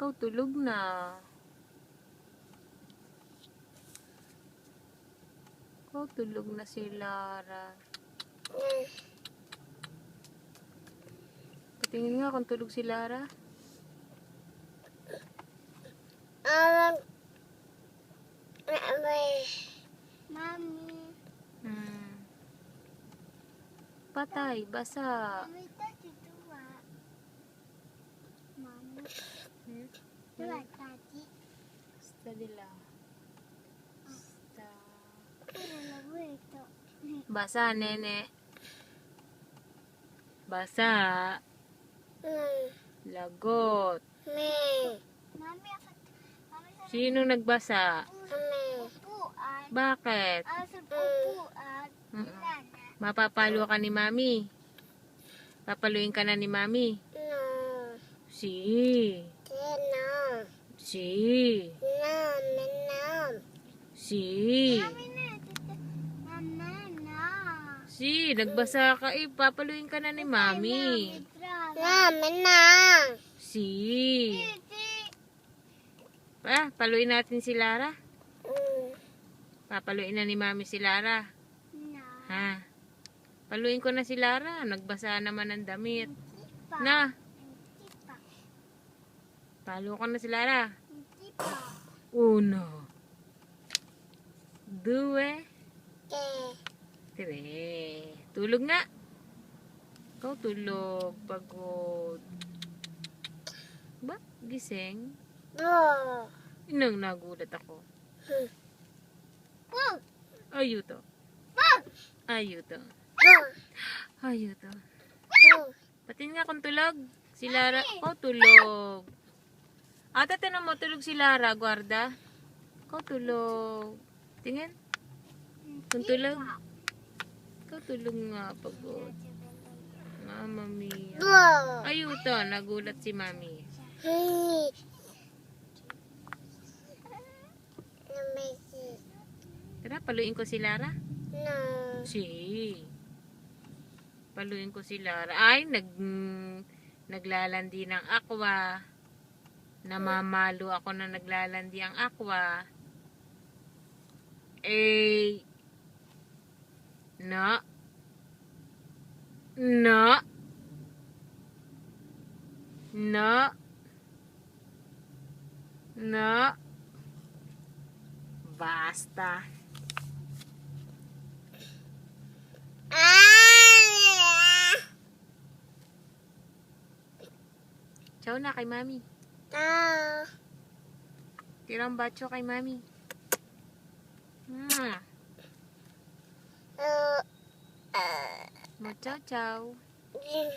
Ikaw tulog na. Ikaw tulog na si Lara. Patingin nga kung tulog si Lara. Um, Mami. Hmm. Patay, basa. Mami, tati tuwa. Mami. Hmm? Basta. Ano na ito? Basa, nene. Basa. Mm. Lagot. Sino nagbasa? Bakit? Mm-mm. Nana. Mapapalo ka ni Mami. Papaluin ka na ni Mami. Si. No. Si. No, no, no. Si. Mami na, tita. Mama, na. Si. Nagbasa ka eh. Papaluin ka na ni Mami. Mama na. Si. Titi. Pa, paluin natin si Lara. Mm. Papaluin na ni Mami si Lara. Ha? Paluin ko na si Lara. Nagbasa naman ng damit. Na. Palo ko na si Lara. Uno. Due. Tre. Tulog nga. Ikaw tulog. Pagod. Ba? Gising? Oh. Inang nagulat ako. Ayuto. Ayuto. Ayuto. Patin nga kung tulog. Si Lara. Oh, tulog. Ate, tinan mo, tulog si Lara, guarda. Ikaw tulog. Tingin. Kung tulog. Ikaw tulog nga, pagod. Mama mia. Ayuto, nagulat si mami. Tara, paluin ko si Lara. No. Si. Paluin ko si Lara. Ay, nag naglalandi ng aqua. Namamalo ako na naglalandi ang aqua. Eh. Na. Na. Na. Na. Basta. Ciao na kay mami. Ah. Tirang bacho kay mami. Mwah. Uh. Uh. Ciao. Uh.